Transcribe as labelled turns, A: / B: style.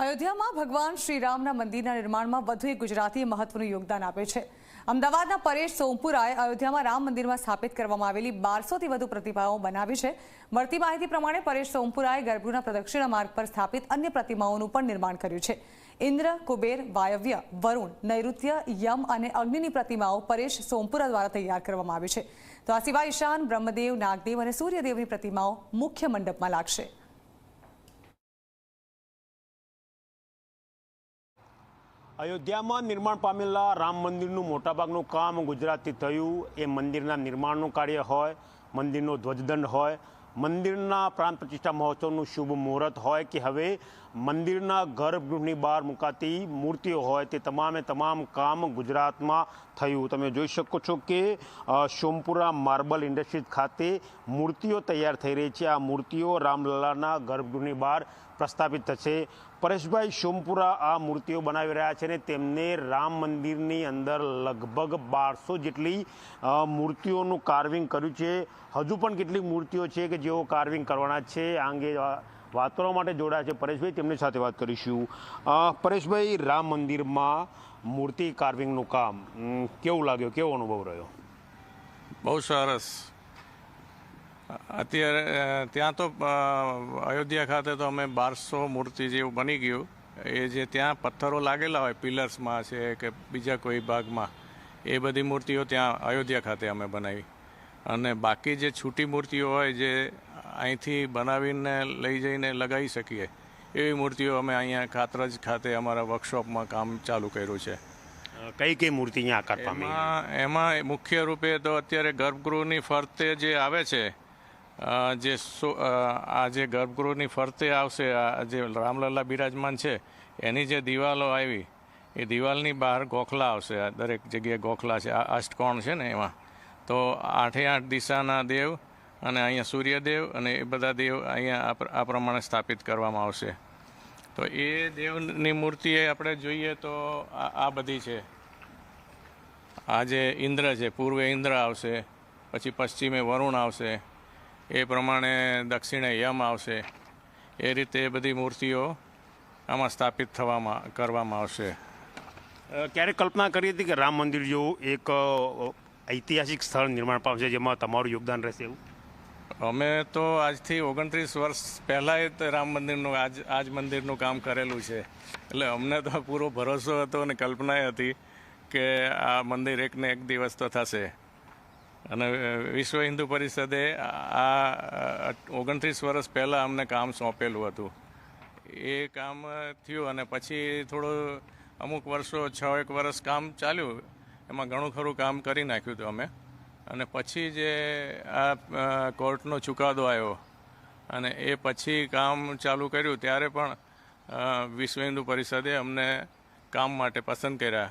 A: અયોધ્યામાં ભગવાન શ્રીરામના મંદિરના નિર્માણમાં વધુ એક ગુજરાતીએ મહત્વનું યોગદાન આપે છે. અમદાવાદના પરેશ સોમપુરાએ અયોધ્યામાં રામ મંદિરમાં સ્થાપિત કરવામાં આવેલી બારસોથી વધુ પ્રતિમાઓ બનાવી છે. મળતી માહિતી પ્રમાણે પરેશ સોમપુરાએ ગર્ભગૃહના પ્રદક્ષિણા માર્ગ પર સ્થાપિત અન્ય પ્રતિમાઓનું પણ નિર્માણ કર્યું છે. ઇન્દ્ર, કુબેર, વાયવ્ય, વરુણ, નૈઋત્ય, યમ અને અગ્નિની પ્રતિમાઓ પરેશ સોમપુરા દ્વારા તૈયાર કરવામાં આવી છે. તો આ સિવાય ઈશાન, બ્રહ્મદેવ, નાગદેવ અને સૂર્યદેવની પ્રતિમાઓ મુખ્ય મંડપમાં લાગશે.
B: અયોધ્યામાં નિર્માણ પામેલા રામ મંદિરનું મોટાભાગનું કામ ગુજરાતથી થયું. એ મંદિરના નિર્માણનું કાર્ય હોય, મંદિરનો ધ્વજદંડ હોય મંદિરના પ્રાણ પ્રતિષ્ઠા મહોત્સવનું શુભ મુહૂર્ત હોય કે હવે મંદિરના ગર્ભગૃહની બહાર મુકાતી મૂર્તિઓ હોય તે તમામે તમામ કામ ગુજરાતમાં થયું. તમે જોઈ શકો છો કે સોમપુરા માર્બલ ઇન્ડસ્ટ્રીઝ ખાતે મૂર્તિઓ તૈયાર થઈ રહી છે. આ મૂર્તિઓ રામલલાના ગર્ભગૃહની બહાર પ્રસ્થાપિત થશે. પરેશભાઈ, સોમપુરા આ મૂર્તિઓ બનાવી રહ્યા છે ને તેમને રામ મંદિરની અંદર લગભગ બારસો જેટલી મૂર્તિઓનું કાર્વિંગ કર્યું છે. હજુ પણ કેટલીક મૂર્તિઓ છે કે જેઓ કાર્વિંગ કરવાના છે. આ અંગે વાત કરવા માટે જોડાયા છે પરેશભાઈ. તેમની સાથે વાત કરીશું. પરેશભાઈ, રામ મંદિરમાં મૂર્તિ કાર્વિંગનું કામ કેવું લાગ્યું? કેવો અનુભવ રહ્યો?
C: બહુ સરસ. અત્યારે ત્યાં તો અયોધ્યા ખાતે તો અમે બારસો મૂર્તિ જેવું બની ગયું. એ જે ત્યાં પથ્થરો લાગેલા હોય, પિલર્સમાં છે કે બીજા કોઈ ભાગમાં, એ બધી મૂર્તિઓ ત્યાં અયોધ્યા ખાતે અમે બનાવી. અને બાકી જે છૂટી મૂર્તિઓ હોય જે અહીંથી બનાવીને લઈ જઈને લગાવી શકીએ એવી મૂર્તિઓ અમે અહીંયા કાતરજ ખાતે અમારા વર્કશોપમાં કામ ચાલુ કર્યું છે.
B: કઈ કઈ મૂર્તિ અહીંયા આકાર પામી?
C: એમાં મુખ્ય રૂપે તો અત્યારે ગર્ભગૃહની ફરતે જે આવે છે જે સો- આ જે ગર્ભગૃહની ફરતે આવશે આ જે રામલલ્લા બિરાજમાન છે એની જે દિવાલો આવી એ દિવાલની બહાર ગોખલા આવશે. આ દરેક જગ્યાએ ગોખલા છે. આ અષ્ટકોણ છે ને એમાં. તો આઠે આઠ દિશાના દેવ અને અહીંયા સૂર્યદેવ અને એ બધા દેવ અહીંયા આ પ્રમાણે સ્થાપિત કરવામાં આવશે. તો એ દેવની મૂર્તિ આપણે જોઈએ તો આ બધી છે. આ જે ઇન્દ્ર છે, પૂર્વે ઇન્દ્ર આવશે, પછી પશ્ચિમે વરુણ આવશે, એ પ્રમાણે દક્ષિણે યમ આવશે. એ રીતે બધી મૂર્તિઓ આમાં સ્થાપિત થવામાં, કરવામાં આવશે.
B: ક્યારેક કલ્પના કરી હતી કે રામ મંદિર જેવું એક ઐતિહાસિક સ્થળ નિર્માણ પામશે જેમાં તમારું યોગદાન રહેશે એવું?
C: અમે તો આજથી ઓગણત્રીસ વર્ષ પહેલાં જ રામ મંદિરનું, આજ આજ મંદિરનું કામ કરેલું છે. એટલે અમને તો પૂરો ભરોસો હતો અને કલ્પના હતી કે આ મંદિર એકને એક દિવસ તો થશે. અને વિશ્વ હિન્દુ પરિષદે આ ઓગણત્રીસ વર્ષ પહેલાં અમને કામ સોંપેલું હતું. એ કામ થયું અને પછી થોડું અમુક વર્ષો, છ એક વર્ષ કામ ચાલ્યું. એમાં ઘણું ખરું કામ કરી નાખ્યું હતું અમે. અને પછી જે આ કોર્ટનો ચુકાદો આવ્યો અને એ પછી કામ ચાલુ કર્યું, ત્યારે પણ વિશ્વ હિન્દુ પરિષદે અમને કામ માટે પસંદ કર્યા.